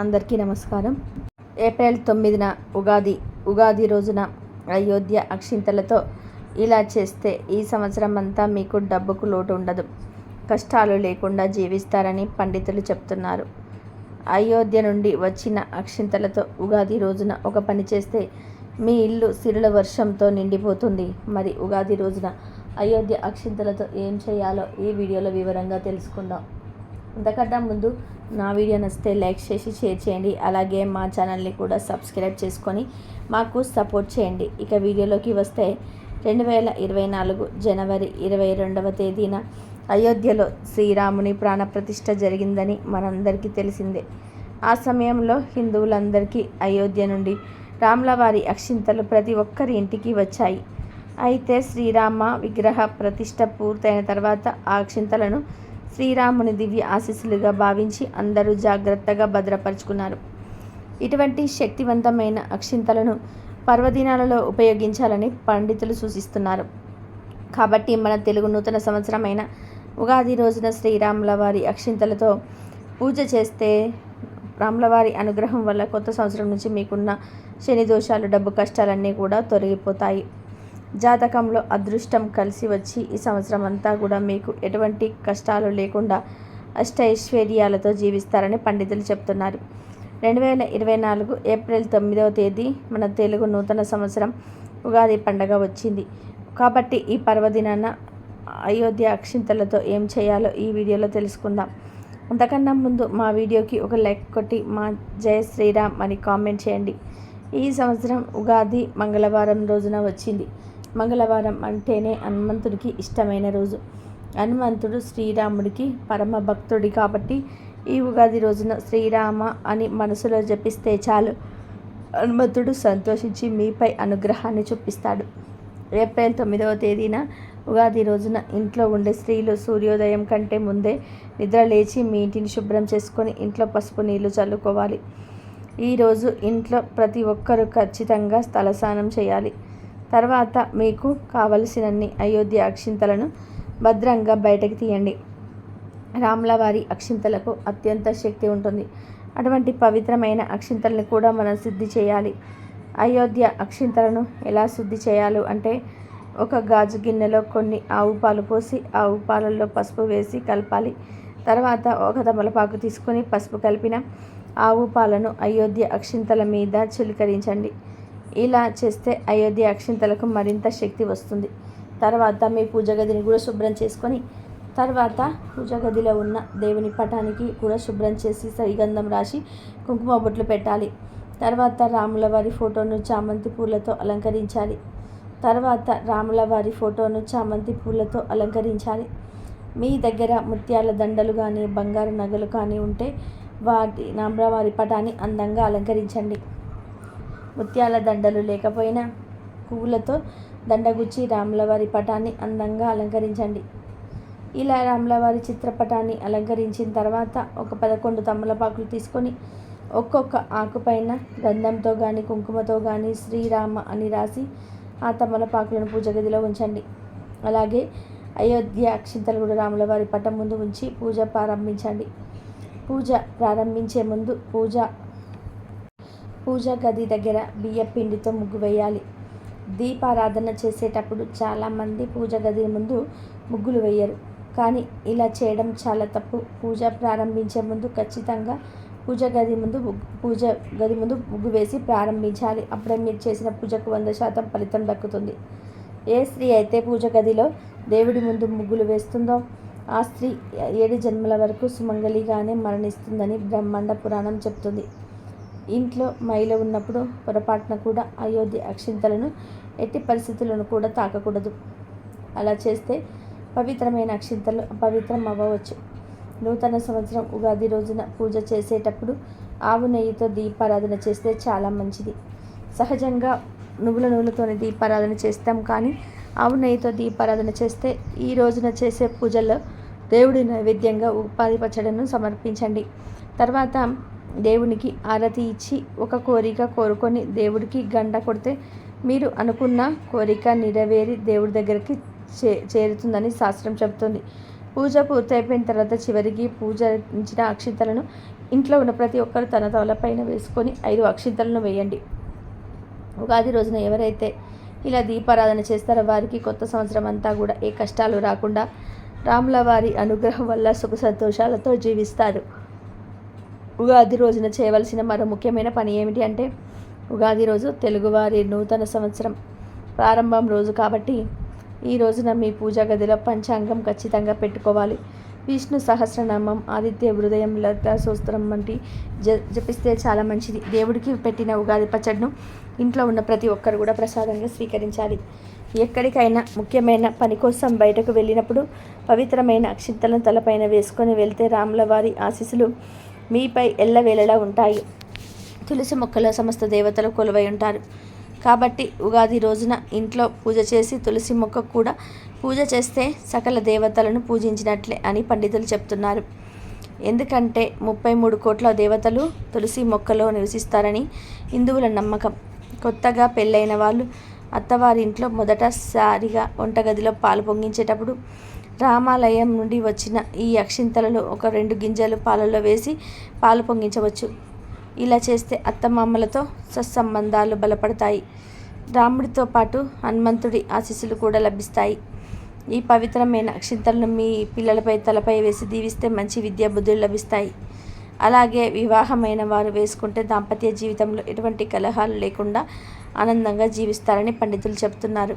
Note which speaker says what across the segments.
Speaker 1: అందరికీ నమస్కారం. ఏప్రిల్ తొమ్మిదిన ఉగాది ఉగాది రోజున అయోధ్య అక్షింతలతో ఇలా చేస్తే ఈ సంవత్సరం అంతా మీకు డబ్బుకు లోటు ఉండదు. కష్టాలు లేకుండా జీవిస్తారని పండితులు చెప్తున్నారు. అయోధ్య నుండి వచ్చిన అక్షింతలతో ఉగాది రోజున ఒక పని చేస్తే మీ ఇల్లు సిరుల వర్షంతో నిండిపోతుంది. మరి ఉగాది రోజున అయోధ్య అక్షింతలతో ఏం చేయాలో ఈ వీడియోలో వివరంగా తెలుసుకుందాం. అంతకంటే ముందు నా వీడియో నచ్చితే లైక్ చేసి షేర్ చేయండి. అలాగే మా ఛానల్ని కూడా సబ్స్క్రైబ్ చేసుకొని మాకు సపోర్ట్ చేయండి. ఇక వీడియోలోకి వస్తే రెండు వేల ఇరవై నాలుగు జనవరి ఇరవై రెండవ తేదీన అయోధ్యలో శ్రీరాముని ప్రాణప్రతిష్ఠ జరిగిందని మనందరికీ తెలిసిందే. ఆ సమయంలో హిందువులందరికీ అయోధ్య నుండి రాములవారి అక్షింతలు ప్రతి ఒక్కరి ఇంటికి వచ్చాయి. అయితే శ్రీరామ విగ్రహ ప్రతిష్ఠ పూర్తయిన తర్వాత ఆ అక్షింతలను శ్రీరాముని దివ్య ఆశీస్సులుగా భావించి అందరూ జాగ్రత్తగా భద్రపరుచుకున్నారు. ఇటువంటి శక్తివంతమైన అక్షింతలను పర్వదినాలలో ఉపయోగించాలని పండితులు సూచిస్తున్నారు. కాబట్టి మన తెలుగు నూతన సంవత్సరమైన ఉగాది రోజున శ్రీరాముల వారి అక్షింతలతో పూజ చేస్తే రాములవారి అనుగ్రహం వల్ల కొత్త సంవత్సరం నుంచి మీకున్న శని దోషాలు డబ్బు కష్టాలన్నీ కూడా తొలగిపోతాయి. జాతకంలో అదృష్టం కలిసి వచ్చి ఈ సంవత్సరం అంతా కూడా మీకు ఎటువంటి కష్టాలు లేకుండా అష్టైశ్వర్యాలతో జీవిస్తారని పండితులు చెప్తున్నారు. రెండు వేల ఇరవై నాలుగు ఏప్రిల్ తొమ్మిదవ తేదీ మన తెలుగు నూతన సంవత్సరం ఉగాది పండగ వచ్చింది. కాబట్టి ఈ పర్వదినాన అయోధ్య అక్షింతలతో ఏం చేయాలో ఈ వీడియోలో తెలుసుకుందాం. అంతకన్నా ముందు మా వీడియోకి ఒక లైక్ కొట్టి మా జయ శ్రీరామ్ అని కామెంట్ చేయండి. ఈ సంవత్సరం ఉగాది మంగళవారం రోజున వచ్చింది. మంగళవారం అంటేనే హనుమంతుడికి ఇష్టమైన రోజు. హనుమంతుడు శ్రీరాముడికి పరమ భక్తుడి కాబట్టి ఈ ఉగాది రోజున శ్రీరామ అని మనసులో జపిస్తే చాలు. హనుమంతుడు సంతోషించి మీపై అనుగ్రహాన్ని చూపిస్తాడు. ఏప్రిల్ తొమ్మిదవ తేదీన ఉగాది రోజున ఇంట్లో ఉండే స్త్రీలు సూర్యోదయం కంటే ముందే నిద్ర లేచి మీ ఇంటిని శుభ్రం చేసుకొని ఇంట్లో పసుపు నీళ్ళు చల్లుకోవాలి. ఈరోజు ఇంట్లో ప్రతి ఒక్కరూ ఖచ్చితంగా స్థలస్నానం చేయాలి. తర్వాత మీకు కావలసినన్ని అయోధ్య అక్షింతలను భద్రంగా బయటకు తీయండి. రాములవారి అక్షింతలకు అత్యంత శక్తి ఉంటుంది. అటువంటి పవిత్రమైన అక్షింతలను కూడా మనం శుద్ధి చేయాలి. అయోధ్య అక్షింతలను ఎలా శుద్ధి చేయాలో అంటే ఒక గాజు గిన్నెలో కొన్ని ఆవు పాలు పోసి ఆవు పాలల్లో పసుపు వేసి కలపాలి. తర్వాత ఒక తమలపాకు తీసుకొని పసుపు కలిపిన ఆవు పాలను అయోధ్య అక్షింతల మీద చిలకరించండి. ఇలా చేస్తే అయోధ్య అక్షింతలకు మరింత శక్తి వస్తుంది. తర్వాత మీ పూజ గదిని కూడా శుభ్రం చేసుకొని తర్వాత పూజ గదిలో ఉన్న దేవుని పటానికి కూడా శుభ్రం చేసి సరిగంధం రాసి కుంకుమ బొట్లు పెట్టాలి. తర్వాత రాముల వారి ఫోటోను చామంతి పూలతో అలంకరించాలి. తర్వాత రాముల వారి ఫోటోను చామంతి పూలతో అలంకరించాలి. మీ దగ్గర ముత్యాల దండలు కానీ బంగారు నగలు కానీ ఉంటే వాటి నామ్రవారి పటాన్ని అందంగా అలంకరించండి. ముత్యాల దండలు లేకపోయినా పువ్వులతో దండగుచ్చి రాములవారి పటాన్ని అందంగా అలంకరించండి. ఇలా రాములవారి చిత్రపటాన్ని అలంకరించిన తర్వాత ఒక పదకొండు తమలపాకులు తీసుకొని ఒక్కొక్క ఆకుపైన గంధంతో కానీ కుంకుమతో కానీ శ్రీరామ అని రాసి ఆ తమలపాకులను పూజ గదిలో ఉంచండి. అలాగే అయోధ్య అక్షింతలు కూడా రాములవారి పటం ముందు ఉంచి పూజ ప్రారంభించండి. పూజ ప్రారంభించే ముందు పూజ పూజా గది దగ్గర బియ్య పిండితో ముగ్గు వేయాలి. దీపారాధన చేసేటప్పుడు చాలామంది పూజ గది ముందు ముగ్గులు వేయరు. కానీ ఇలా చేయడం చాలా తప్పు. పూజ ప్రారంభించే ముందు ఖచ్చితంగా పూజ గది ముందు పూజ గది ముందు ముగ్గు వేసి ప్రారంభించాలి. అప్పుడే మీరు చేసిన పూజకు వంద శాతం ఫలితం దక్కుతుంది. ఏ స్త్రీ అయితే పూజ గదిలో దేవుడి ముందు ముగ్గులు వేస్తుందో ఆ స్త్రీ ఏడు జన్మల వరకు సుమంగలిగానే మరణిస్తుందని బ్రహ్మాండ పురాణం చెప్తుంది. ఇంట్లో మైల ఉన్నప్పుడు పొరపాటున కూడా అయోధ్య అక్షింతలను ఎట్టి పరిస్థితులను కూడా తాకకూడదు. అలా చేస్తే పవిత్రమైన అక్షింతలు అపవిత్రం అవ్వవచ్చు. నూతన సంవత్సరం ఉగాది రోజున పూజ చేసేటప్పుడు ఆవు నెయ్యితో దీపారాధన చేస్తే చాలా మంచిది. సహజంగా నువ్వుల నూనెతోనే దీపారాధన చేస్తాం కానీ ఆవు నెయ్యితో దీపారాధన చేస్తే ఈ రోజున చేసే పూజల్లో దేవుడి నైవేద్యంగా ఉపాధి పచ్చడను సమర్పించండి. తర్వాత దేవునికి ఆరతి ఇచ్చి ఒక కోరిక కోరుకొని దేవుడికి గంట కొడితే మీరు అనుకున్న కోరిక నెరవేరి దేవుడి దగ్గరికి చే చేరుతుందని శాస్త్రం చెబుతుంది. పూజ పూర్తయిపోయిన తర్వాత చివరికి పూజించిన అక్షింతలను ఇంట్లో ఉన్న ప్రతి ఒక్కరు తన తలపైన వేసుకొని ఐదు అక్షింతలను వేయండి. ఉగాది రోజున ఎవరైతే ఇలా దీపారాధన చేస్తారో వారికి కొత్త సంవత్సరం అంతా కూడా ఏ కష్టాలు రాకుండా రాముల వారి అనుగ్రహం వల్ల సుఖ సంతోషాలతో జీవిస్తారు. ఉగాది రోజున చేయవలసిన మరో ముఖ్యమైన పని ఏమిటి అంటే ఉగాది రోజు తెలుగువారి నూతన సంవత్సరం ప్రారంభం రోజు కాబట్టి ఈ రోజున మీ పూజా గదిలో పంచాంగం ఖచ్చితంగా పెట్టుకోవాలి. విష్ణు సహస్రనామం ఆదిత్య హృదయం లత సూస్త్రం వంటి జ జపిస్తే చాలా మంచిది. దేవుడికి పెట్టిన ఉగాది పచ్చడిను ఇంట్లో ఉన్న ప్రతి ఒక్కరు కూడా ప్రసాదంగా స్వీకరించాలి. ఎక్కడికైనా ముఖ్యమైన పని కోసం బయటకు వెళ్ళినప్పుడు పవిత్రమైన అక్షింతలను తలపైన వేసుకొని వెళ్తే రాముల వారి ఆశీస్సులు మీపై ఎల్లవేళలా ఉంటాయి. తులసి మొక్కలో సమస్త దేవతలు కొలువై ఉంటారు. కాబట్టి ఉగాది రోజున ఇంట్లో పూజ చేసి తులసి మొక్క కూడా పూజ చేస్తే సకల దేవతలను పూజించినట్లే అని పండితులు చెప్తున్నారు. ఎందుకంటే ముప్పై మూడు కోట్ల దేవతలు తులసి మొక్కలో నివసిస్తారని హిందువుల నమ్మకం. కొత్తగా పెళ్ళైన వాళ్ళు అత్తవారింట్లో మొదటసారిగా వంటగదిలో పాలు పొంగించేటప్పుడు రామాలయం నుండి వచ్చిన ఈ అక్షింతలలో ఒక రెండు గింజలు పాలలో వేసి పాలు పొంగించవచ్చు. ఇలా చేస్తే అత్తమామలతో సత్సంబంధాలు బలపడతాయి. రాముడితో పాటు హనుమంతుడి ఆశీస్సులు కూడా లభిస్తాయి. ఈ పవిత్రమైన అక్షింతలను మీ పిల్లలపై తలపై వేసి దీవిస్తే మంచి విద్యా బుద్ధులు లభిస్తాయి. అలాగే వివాహమైన వారు వేసుకుంటే దాంపత్య జీవితంలో ఎటువంటి కలహాలు లేకుండా ఆనందంగా జీవిస్తారని పండితులు చెబుతున్నారు.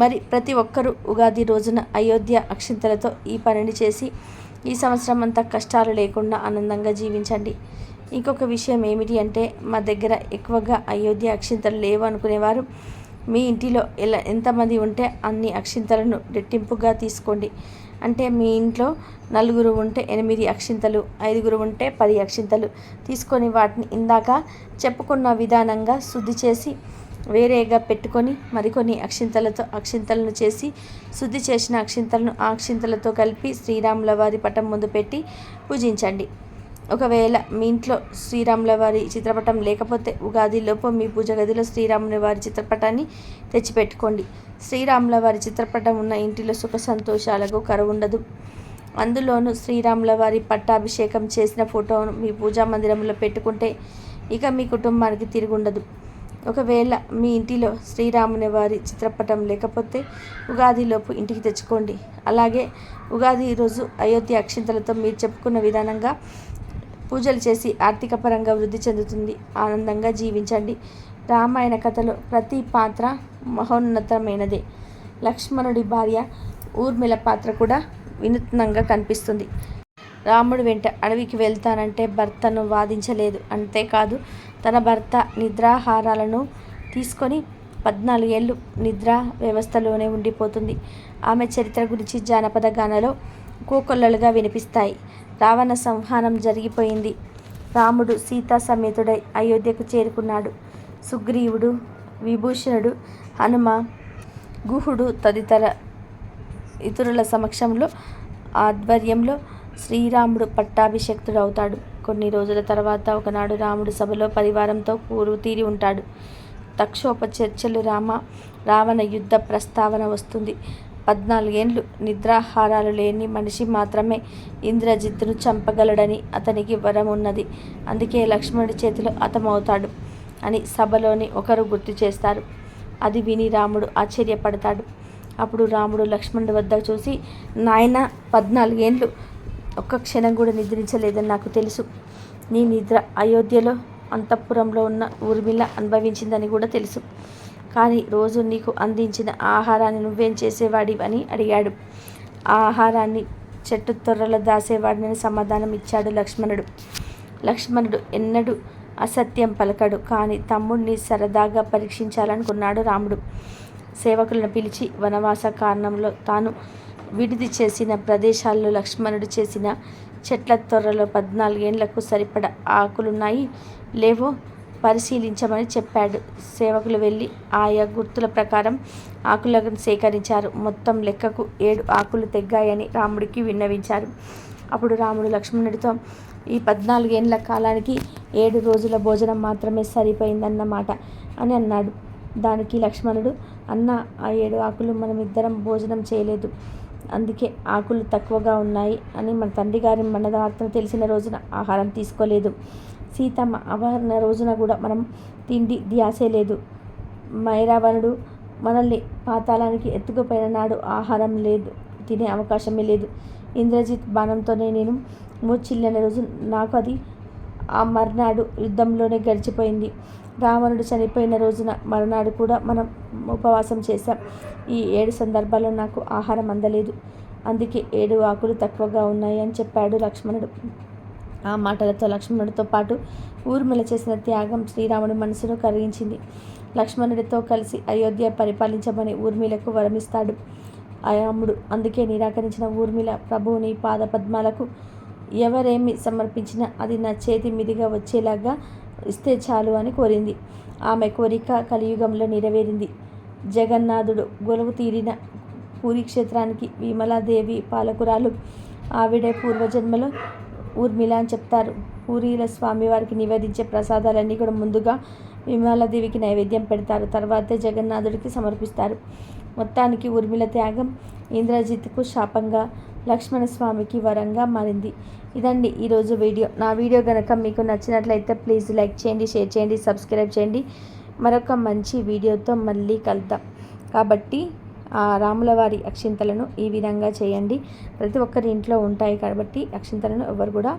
Speaker 1: మరి ప్రతి ఒక్కరూ ఉగాది రోజున అయోధ్య అక్షింతలతో ఈ పనిని చేసి ఈ సంవత్సరం అంతా కష్టాలు లేకుండా ఆనందంగా జీవించండి. ఇంకొక విషయం ఏమిటి అంటే మా దగ్గర ఎక్కువగా అయోధ్య అక్షింతలు లేవు అనుకునేవారు. మీ ఇంటిలో ఎలా ఎంతమంది ఉంటే అన్ని అక్షింతలను రెట్టింపుగా తీసుకోండి. అంటే మీ ఇంట్లో నలుగురు ఉంటే ఎనిమిది అక్షింతలు ఐదుగురు ఉంటే పది అక్షింతలు తీసుకొని వాటిని ఇందాక చెప్పుకున్న విధానంగా శుద్ధి చేసి వేరేగా పెట్టుకొని మరికొన్ని అక్షింతలతో అక్షింతలను చేసి శుద్ధి చేసిన అక్షింతలను ఆ అక్షింతలతో కలిపి శ్రీరాముల వారి పటం ముందు పెట్టి పూజించండి. ఒకవేళ మీ ఇంట్లో శ్రీరాముల వారి చిత్రపటం లేకపోతే ఉగాదిలోపు మీ పూజ గదిలో శ్రీరాముల వారి చిత్రపటాన్ని తెచ్చిపెట్టుకోండి. శ్రీరాముల వారి చిత్రపటం ఉన్న ఇంటిలో సుఖ సంతోషాలకు కరువుండదు. అందులోనూ శ్రీరాముల వారి పట్టాభిషేకం చేసిన ఫోటోను మీ పూజా మందిరంలో పెట్టుకుంటే ఇక మీ కుటుంబానికి తిరుగుండదు. ఒకవేళ మీ ఇంటిలో శ్రీరాముని వారి చిత్రపటం లేకపోతే ఉగాదిలోపు ఇంటికి తెచ్చుకోండి. అలాగే ఉగాది రోజు అయోధ్య అక్షింతలతో మీరు చెప్పుకున్న విధానంగా పూజలు చేసి ఆర్థిక పరంగా వృద్ధి చెందుతుంది. ఆనందంగా జీవించండి. రామాయణ కథలో ప్రతి పాత్ర మహోన్నతమైనదే. లక్ష్మణుడి భార్య ఊర్మిళ పాత్ర కూడా వినూత్నంగా కనిపిస్తుంది. రాముడు వెంట అడవికి వెళ్తానంటే భర్తను వాదించలేదు. అంతేకాదు తన భర్త నిద్రాహారాలను తీసుకొని పద్నాలుగేళ్ళు నిద్ర వ్యవస్థలోనే ఉండిపోతుంది. ఆమె చరిత్ర గురించి జానపద గానలో కోకొల్లలుగా వినిపిస్తాయి. రావణ సంహానం జరిగిపోయింది. రాముడు సీతా సమేతుడై అయోధ్యకు చేరుకున్నాడు. సుగ్రీవుడు విభూషణుడు హనుమ గుహుడు తదితర ఇతరుల సమక్షంలో ఆధ్వర్యంలో శ్రీరాముడు పట్టాభిషక్తుడవుతాడు. కొన్ని రోజుల తర్వాత ఒకనాడు రాముడు సభలో పరివారంతో కూరు తీరి ఉంటాడు. తక్షోప చర్చలు రామ రావణ యుద్ధ ప్రస్తావన వస్తుంది. పద్నాలుగేండ్లు నిద్రాహారాలు లేని మనిషి మాత్రమే ఇంద్రజిత్తును చంపగలడని అతనికి వరం ఉన్నది. అందుకే లక్ష్మణుడి చేతిలో అతమవుతాడు అని సభలోని ఒకరు గుర్తు చేస్తారు. అది విని రాముడు ఆశ్చర్యపడతాడు. అప్పుడు రాముడు లక్ష్మణుడి వద్ద చూసి నాయన పద్నాలుగేండ్లు ఒక్క క్షణం కూడా నిద్రించలేదని నాకు తెలుసు. నీ నిద్ర అయోధ్యలో అంతఃపురంలో ఉన్న ఊర్మిళ అనుభవించిందని కూడా తెలుసు. కానీ రోజు నీకు అందించిన ఆహారాన్ని నువ్వేం చేసేవాడివని అడిగాడు. ఆ ఆహారాన్ని చెట్టు తొర్రలో దాసేవాడిని సమాధానం ఇచ్చాడు లక్ష్మణుడు. లక్ష్మణుడు ఎన్నడూ అసత్యం పలకడు కానీ తమ్ముడిని సరదాగా పరీక్షించాలనుకున్నాడు రాముడు. సేవకులను పిలిచి వనవాస కారణంలో తాను విడిది చేసిన ప్రదేశాల్లో లక్ష్మణుడు చేసిన చెట్ల త్వరలో పద్నాలుగేండ్లకు సరిపడ ఆకులున్నాయి. లేవో పరిశీలించమని చెప్పాడు. సేవకులు వెళ్ళి ఆయా గుర్తుల ప్రకారం ఆకులను సేకరించారు. మొత్తం లెక్కకు ఏడు ఆకులు తెగ్గాయని రాముడికి విన్నవించారు. అప్పుడు రాముడు లక్ష్మణుడితో ఈ పద్నాలుగేండ్ల కాలానికి ఏడు రోజుల భోజనం మాత్రమే సరిపోయిందన్నమాట అని అన్నాడు. దానికి లక్ష్మణుడు అన్న ఆ ఏడు ఆకులు మనం ఇద్దరం భోజనం చేయలేదు. అందుకే ఆకులు తక్కువగా ఉన్నాయి అని మన తండ్రి గారి మనదార్థం తెలిసిన రోజున ఆహారం తీసుకోలేదు. సీతమ్మ అపహరణ రోజున కూడా మనం తిండి ధ్యాసే లేదు మైరావణుడు మనల్ని పాతాళానికి ఎత్తుకుపోయిన నాడు ఆహారం లేదు తినే అవకాశమే లేదు. ఇంద్రజిత్ బాణంతోనే నేను మూర్చిల్లిన రోజు నాకు అది ఆ మర్నాడు యుద్ధంలోనే గడిచిపోయింది. రావణుడు చనిపోయిన రోజున మరునాడు కూడా మనం ఉపవాసం చేశాం. ఈ ఏడు సందర్భాల్లో నాకు ఆహారం అందలేదు. అందుకే ఏడు ఆకులు తక్కువగా ఉన్నాయి అని చెప్పాడు లక్ష్మణుడు. ఆ మాటలతో లక్ష్మణుడితో పాటు ఊర్మిళ చేసిన త్యాగం శ్రీరాముడి మనసును కరిగించింది. లక్ష్మణుడితో కలిసి అయోధ్య పరిపాలించమని ఊర్మిళకు వరమిస్తాడు అయాముడు. అందుకే నిరాకరించిన ఊర్మిళ ప్రభువుని పాదపద్మాలకు ఎవరేమి సమర్పించినా అది నా చేతి మీదుగా వచ్చేలాగా ఇస్తే చాలు అని కోరింది. ఆమె కోరిక కలియుగంలో నెరవేరింది. జగన్నాథుడు గొలువు తీరిన పూరి క్షేత్రానికి విమలాదేవి పాలకురాలు. ఆవిడే పూర్వజన్మలో ఊర్మిళ అని చెప్తారు. పూరీల స్వామివారికి నివేదించే ప్రసాదాలన్నీ కూడా ముందుగా విమలాదేవికి నైవేద్యం పెడతారు. తర్వాతే జగన్నాథుడికి సమర్పిస్తారు. మొత్తానికి ఊర్మిళ త్యాగం ఇంద్రజిత్కు శాపంగా లక్ష్మణస్వామికి వరంగా మారింది. ఇదండి ఈరోజు వీడియో. నా వీడియో కనుక మీకు నచ్చినట్లయితే ప్లీజ్ లైక్ చేయండి షేర్ చేయండి సబ్స్క్రైబ్ చేయండి. మరొక మంచి వీడియోతో మళ్ళీ కలుద్దాం. కాబట్టి ఆ రాములవారి అక్షింతలను ఈ విధంగా చేయండి. ప్రతి ఒక్కరి ఇంట్లో ఉంటాయి కాబట్టి అక్షింతలను ఎవరు కూడా